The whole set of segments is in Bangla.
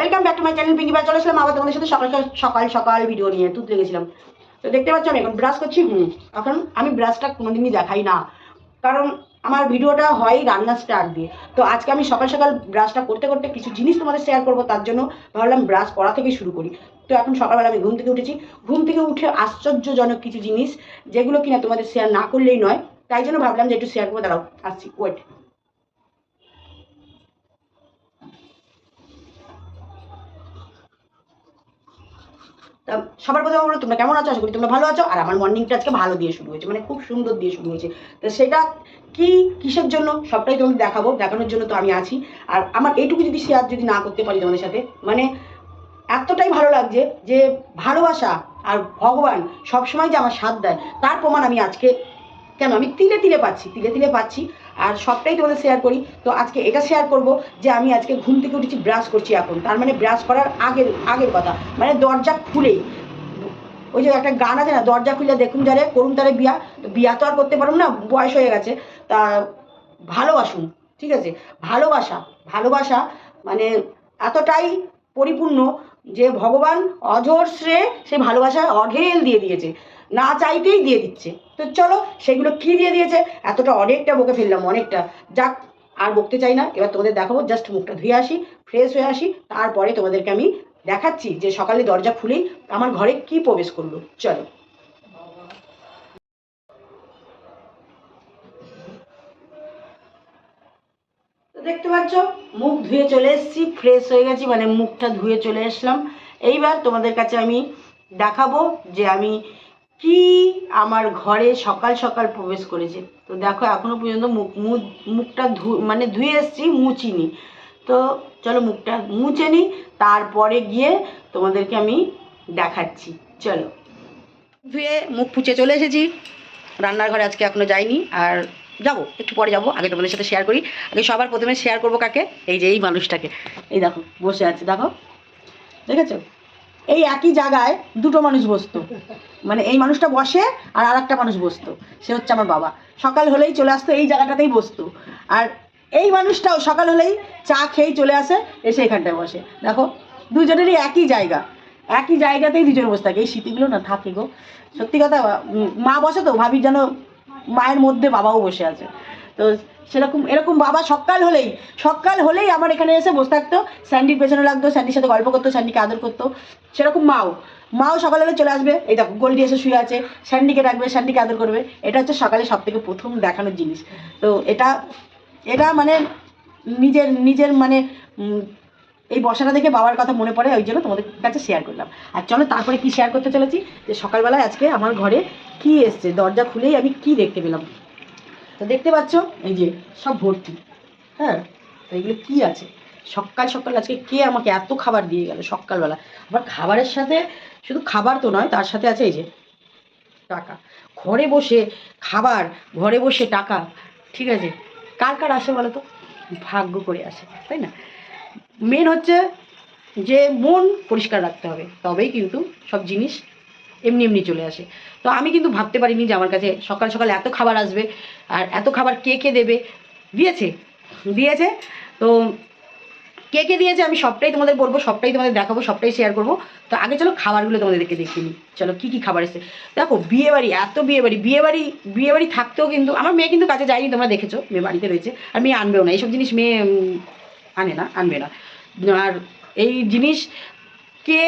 Welcome back to my channel Pinki ভাই চলে এসলাম আবার তোমাদের সাথে সকাল সকাল- সকাল ভিডিও নিয়ে। তুলতে গেছিলাম তো দেখতে পাচ্ছ আমি এখন ব্রাশ করছি। হুম, এখন আমি ব্রাশটা কোনোদিনই দেখাই না। কারণ আমার ভিডিওটা হয় রান্না স্টার্ট দিয়ে। তো আজকে আমি সকাল সকাল ব্রাশটা করতে করতে কিছু জিনিস তোমাদের শেয়ার করব, তার জন্য ভাবলাম ব্রাশ করা থেকেই শুরু করি। তো এখন সকালবেলা আমি ঘুম থেকে উঠেছি। ঘুম থেকে উঠে আশ্চর্যজনক কিছু জিনিস, যেগুলো কিনা তোমাদের শেয়ার না করলেই নয়। তাই জন্য ভাবলাম যে একটু শেয়ার করব। দাঁড়াও, আসছি ওয়েট সবার প্রথমে বলো, তোমরা কেমন আছো? আশা করি তোমরা ভালো আছো। আর আমার মর্নিংটা আজকে ভালো দিয়ে শুরু হয়েছে মানে খুব সুন্দর দিয়ে শুরু হয়েছে। তো সেটা কি, কিসের জন্য? সবটাই তোমাদের দেখাবো, দেখানোর জন্য তো আমি আছি। আর আমার এইটুকু যদি শেয়ার যদি না করতে পারি তোমাদের সাথে মানে এতটাই ভালো লাগছে যে ভালোবাসা আর ভগবান সবসময় যে আমার সাথ দেয়, তার প্রমাণ আমি আজকে কেন? আমি তিলে তিলে পাচ্ছি, তিলে তিলে পাচ্ছি। আর সবটাই তোমাদের শেয়ার করি। তো আজকে এটা শেয়ার করব যে আমি আজকে ঘুম থেকে উঠেছি ব্রাশ করছি এখন। তার মানে ব্রাশ করার আগের আগের কথা। মানে দরজা খুলেই। ওই যে একটা গান আছে না, দরজা খুলে দেখুন যারে, করুন তারে বিয়া। তো বিয়া তো আর করতে পারুন না, বয়স হয়ে গেছে। তা ভালোবাসুন, ঠিক আছে? ভালোবাসা ভালোবাসা মানে এতটাই পরিপূর্ণ যে ভগবান অঝোর শ্রেয় সে ভালোবাসা অঢেল দিয়ে দিয়েছে। না চাইতেই দিয়ে দিচ্ছে। তো চলো সেগুলো কি দিয়ে দিয়েছে? এতটা অনেকটা বকে ফেললাম, অনেকটা। যাক, আর বকতে চাই না। এবার তোমাদের দেখাবো জাস্ট মুখটা ধুয়ে আসি ফ্রেশ হয়ে আসি, তারপরে তোমাদেরকে আমি দেখাচ্ছি যে সকালে দরজা খুলেই আমার ঘরে কি প্রবেশ করল। চলো। দেখতে পাচ্ছ, মুখ ধুয়ে চলে এসেছি ফ্রেশ হয়ে গেছি মানে মুখটা ধুয়ে চলে এসলাম এইবার তোমাদের কাছে আমি দেখাবো যে আমি কি আমার ঘরে সকাল সকাল প্রবেশ করেছে? তো দেখো, এখনও পর্যন্ত মুখ, মুখ- মুখটা মানে ধুয়ে এসেছি মুচিনি তো চলো মুখটা মুছে নিই, তারপরে গিয়ে তোমাদেরকে আমি দেখাচ্ছি। চলো। ধুয়ে মুখ পুছে চলে এসেছি। রান্নার ঘরে আজকে এখনও যাইনি, আর যাব, একটু পরে যাব, আগে তোমাদের সাথে শেয়ার করি। আগে সবার প্রথমে শেয়ার করব কাকে? এই যে এই মানুষটাকে। এই দেখো, বসে আছে, দেখো। দেখেছ? এই একই জায়গায় দুটো মানুষ বসতো। মানে এই মানুষটা বসে আর আর একটা মানুষ বসতো। সে হচ্ছে আমার বাবা। সকাল হলেই চলে আসতো, এই জায়গাটাতেই বসতো। আর এই মানুষটাও সকাল হলেই চা খেয়েই চলে আসে, এসে এখানটায় বসে। দেখো, দুজনেরই একই জায়গা। একই জায়গাতেই দুজন বসে থাকে। এই স্মৃতিগুলো না থাকে গো। সত্যি কথা মা বসে তো ভাবি যেন মায়ের মধ্যে বাবাও বসে আছে। তো সেরকম, এরকম বাবা সকাল হলেই সকাল হলেই আমার এখানে এসে বসে থাকতো। স্যান্ডির পেছনে লাগতো, স্যান্ডির সাথে গল্প করতো, স্যান্ডিকে আদর করতো। সেরকম মাও। মাও সকাল হলে চলে আসবে, এই দেখো, গোল্ডি এসে শুয়ে আছে, স্যান্ডিকে ডাকবে, স্যান্ডিকে আদর করবে। এটা হচ্ছে সকালে সব থেকে প্রথম দেখানোর জিনিস। তো এটা এটা মানে নিজের নিজের মানে এই বসাটা দেখে বাবার কথা মনে পড়ে, ওই জন্য তোমাদের কাছে শেয়ার করলাম। আর চলো, তারপরে কি শেয়ার করতে চলেছি? যে সকালবেলায় আজকে আমার ঘরে কি এসছে? দরজা খুলেই আমি কি দেখতে পেলাম? তো দেখতে পাচ্ছ? এই যে সব ভর্তি। হ্যাঁ? তো এগুলো কি আছে? সকাল সকাল আজকে কে আমাকে এত খাবার দিয়ে গেল সকালবেলা? আবার খাবারের সাথে শুধু খাবার তো নয়, তার সাথে আছে এই যে টাকা। ঘরে বসে খাবার, ঘরে বসে টাকা, ঠিক আছে? কার কার আসে বলো তো? ভাগ্য করে আসে, তাই না? মেন হচ্ছে যে মন পরিষ্কার রাখতে হবে, তবেই কিন্তু সব জিনিস এমনি এমনি চলে আসে। তো আমি কিন্তু ভাবতে পারিনি যে আমার কাছে সকাল সকাল এত খাবার আসবে আর এত খাবার কে কে দেবে। দিয়েছে দিয়েছে। তো কে কে দিয়েছে আমি সবটাই তোমাদের বলব, সবটাই তোমাদের দেখাবো, সবটাই শেয়ার করব। তো আগে চলো খাবারগুলো তোমাদেরকে দেখিয়ে নিই। চলো কী কী খাবার এসেছে। দেখো, বিয়েবাড়ি, এত বিয়ে বাড়ি বিয়ে বাড়ি বিয়ে থাকতেও কিন্তু, আমার মেয়ে কিন্তু কাছে যায়নি, তোমরা দেখেছ, মেয়ে বাড়িতে রয়েছে। আর মেয়ে আনবেও না, এইসব জিনিস মেয়ে আনে না, আনবে না। আর এই জিনিস কে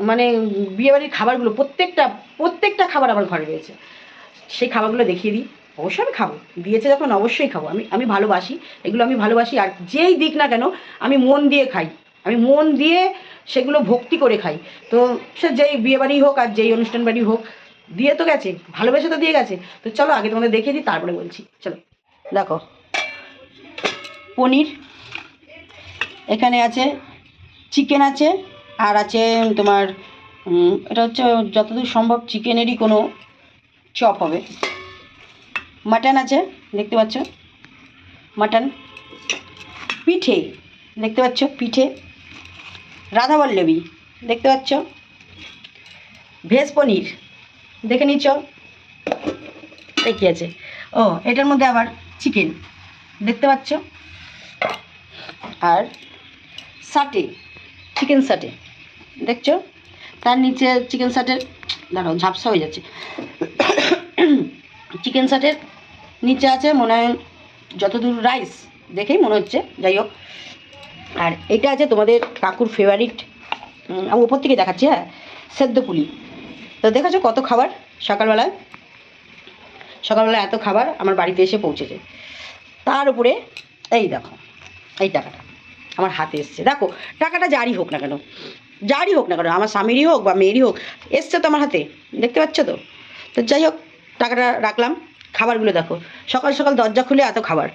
মানে বিয়েবাড়ির খাবারগুলো, প্রত্যেকটা প্রত্যেকটা খাবার আমার ঘরে রয়েছে। সেই খাবারগুলো দেখিয়ে দিই। অবশ্যই আমি খাব। দিয়েছে যখন অবশ্যই খাব। আমি আমি ভালোবাসি। এগুলো আমি ভালোবাসি। আর যেই দিক না কেন, আমি মন দিয়ে খাই। আমি মন দিয়ে সেগুলো ভক্তি করে খাই। তো সে যেই বিয়েবাড়ি হোক আর যেই অনুষ্ঠান বাড়ি হোক, দিয়ে তো গেছে। ভালোবেসে তো দিয়ে গেছে। তো চলো আগে তোমাদের দেখিয়ে দিই, তারপরে বলছি। চলো। দেখো। পনির। এখানে আছে, চিকেন আছে আর আছে তোমার এটা হচ্ছে যতদূর সম্ভব চিকেনেরই কোনো চপ হবে। মাটন আছে, দেখতে পাচ্ছ? মাটন। পিঠে, দেখতে পাচ্ছ? পিঠে। রাধাবল্লবী দেখতে পাচ্ছ? ভেজ পনির, দেখে এই কি আছে? ও, এটার মধ্যে আবার চিকেন, দেখতে পাচ্ছ? আর সাটে, চিকেন সাটে। দেখছ? তার নিচে চিকেন সাটের দাঁড়াও, ঝাপসা হয়ে যাচ্ছে। চিকেন সাটের নিচে আছে মনে হয় যতদূর রাইস দেখেই মনে হচ্ছে, যাই হোক। আর এটা আছে তোমাদের কাকুর ফেভারিট আমি উপর থেকে দেখাচ্ছি হ্যাঁ? সেদ্ধ পুলি। তো দেখেছ কত খাবার সকালবেলায়? সকালবেলা এত খাবার আমার বাড়িতে এসে পৌঁছেছে। তার উপরে, এই দেখো, এই টাকাটা আমার হাতে এসছে। দেখো, টাকাটা জারি হোক না কেন। যারই হোক না কেন, আমার স্বামীরই হোক বা মেয়েরই হোক, এসছে তো আমার হাতে, দেখতে পাচ্ছ তো? তো যাই হোক, টাকাটা রাখলাম, খাবারগুলো দেখো। সকাল সকাল দরজা খুলে এত খাবার।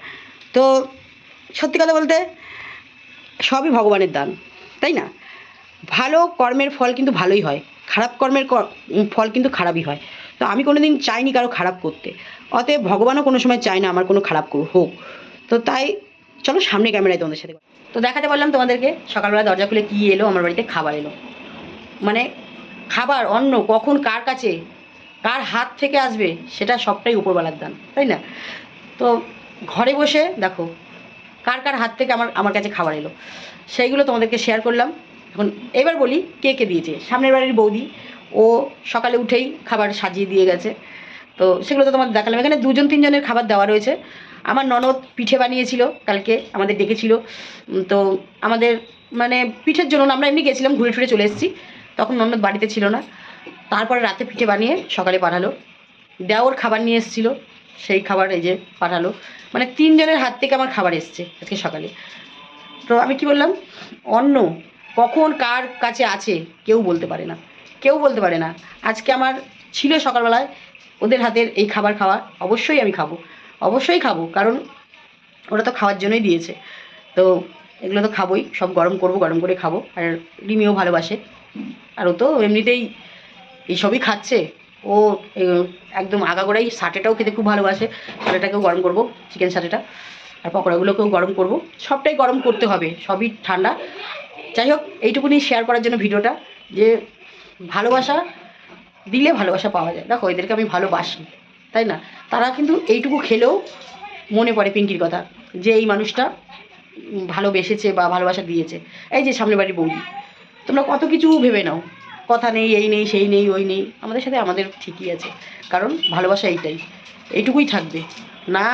তো সত্যি কথা বলতে, সবই ভগবানের দান, তাই না? ভালো কর্মের ফল কিন্তু ভালোই হয়, খারাপ কর্মের ফল কিন্তু খারাপই হয়। তো আমি কোনো দিন চাইনি কারও খারাপ করতে। অতএব ভগবানও কোনো সময় চায় না আমার কোনো খারাপ হোক। তো তাই চলো সামনে ক্যামেরায় তোমাদের সাথে তো দেখাতে পারলাম তোমাদেরকে, সকালবেলা দরজা খুলে কী এলো, আমার বাড়িতে খাবার এলো। মানে খাবার, অন্ন, কখন কার কাছে, কার হাত থেকে আসবে, সেটা সবটাই উপরবেলার দান, তাই না? তো ঘরে বসে, দেখো, কার কার হাত থেকে আমার আমার কাছে খাবার এলো। সেইগুলো তোমাদেরকে শেয়ার করলাম। এখন এবার বলি কে কে দিয়েছে। সামনের বাড়ির বৌদি, ও সকালে উঠেই খাবার সাজিয়ে দিয়ে গেছে। তো সেগুলো তো তোমাদের দেখালাম। এখানে দুজন, তিনজনের খাবার দেওয়া রয়েছে। আমার ননদ পিঠে বানিয়েছিল, কালকে আমাদের ডেকেছিল। তো আমাদের মানে পিঠের জন্য আমরা এমনি গেছিলাম, ঘুরে টুরে চলে এসেছি। তখন ননদ বাড়িতে ছিল না। তারপরে রাতে পিঠে বানিয়ে সকালে পাঠালো। দেওর খাবার নিয়ে এসেছিল, সেই খাবার এই যে পাঠালো। মানে তিনজনের হাত থেকে আমার খাবার এসছে আজকে সকালে। তো আমি কি বললাম, অন্ন কখন কার কাছে আছে কেউ বলতে পারে না। কেউ বলতে পারে না। আজকে আমার ছিল সকালবেলায়, ওদের হাতের এই খাবার খাওয়া, অবশ্যই আমি খাব। অবশ্যই খাব, কারণ ওরা তো খাওয়ার জন্যই দিয়েছে। তো এগুলো তো খাবোই, সব গরম করব, গরম করে খাব। আর রিমিও ভালোবাসে। আর ও তো এমনিতেই এইসবই খাচ্ছে। ও একদম আগাগোড়াই সাটেটাও খেতে খুব ভালোবাসে। সাটেটাকেও গরম করব, চিকেন সাটেটা। আর পকোড়াগুলোকেও গরম করব। সবটাই গরম করতে হবে, সবই ঠান্ডা। যাই হোক, এইটুকুনি শেয়ার করার জন্য ভিডিওটা, যে ভালোবাসা দিলে ভালোবাসা পাওয়া যায়। দেখো, এদেরকে আমি ভালোবাসি। তাই না? তারা কিন্তু এইটুকু খেলেও মনে পড়ে পিঙ্কির কথা, যে এই মানুষটা ভালোবেসেছে বা ভালোবাসা দিয়েছে। এই যে সামনে বাড়ির বৌদি, তোমরা কত কিছু ভেবে নাও। কথা নেই, এই নেই, সেই নেই, ওই নেই, আমাদের সাথে আমাদের ঠিকই আছে। কারণ ভালোবাসা এইটাই, এইটুকুই থাকবে। না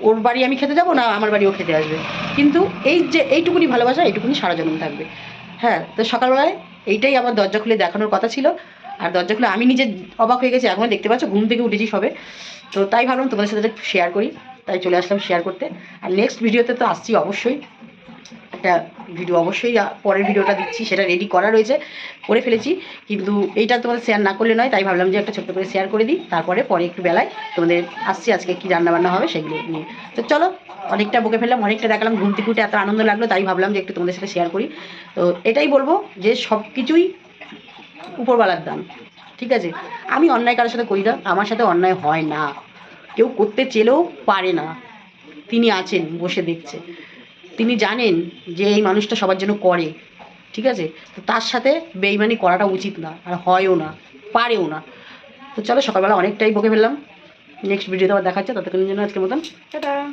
ওর বাড়ি আমি খেতে যাব, না আমার বাড়িও খেতে আসবে। কিন্তু এই যে এইটুকুনি ভালোবাসা, এইটুকুনি সারা জন্ম থাকবে। হ্যাঁ তো সকালবেলায় এইটাই আমার দরজা খুলে দেখানোর কথা ছিল। আর দরজা খুলে আমি নিজে অবাক হয়ে গেছি এখনও দেখতে পাচ্ছ, ঘুম থেকে উঠেছি সবে। তো তাই ভাবলাম তোমাদের সাথে শেয়ার করি, তাই চলে আসলাম শেয়ার করতে। আর নেক্সট ভিডিওতে তো আসছি অবশ্যই। একটা ভিডিও অবশ্যই পরের ভিডিওটা দিচ্ছি, সেটা রেডি করা রয়েছে, করে ফেলেছি। কিন্তু এইটা তোমাদের শেয়ার না করলে নয়, তাই ভাবলাম যে একটা ছোট্ট করে শেয়ার করে দিই, তারপরে, পরে একটু বেলায় তোমাদের আসছি, আজকে কী রান্নাবান্না হবে সেগুলো নিয়ে। তো চলো, অনেকটা বকে ফেললাম, অনেকটা দেখালাম, ঘুম থেকে উঠে এত আনন্দ লাগল, তাই ভাবলাম যে একটু তোমাদের সাথে শেয়ার করি। তো এটাই বলব যে সব কিছুই উপরওয়ালার দান ঠিক আছে? আমি অন্যায় কারোর সাথে করি না, আমার সাথে অন্যায় হয় না। কেউ করতে চেলেও পারে না। তিনি আছেন, বসে দেখছে। তিনি জানেন যে এই মানুষটা সবার জন্য করে। ঠিক আছে? তো তার সাথে বেইমানি করাটা উচিত না, আর হয়ও না, পারেও না। তো চলো, সকালবেলা অনেকটাই বকে ফেললাম। নেক্সট ভিডিওতে আবার দেখাচ্ছে ততক্ষণের জন্য আজকের মতন। টাটা!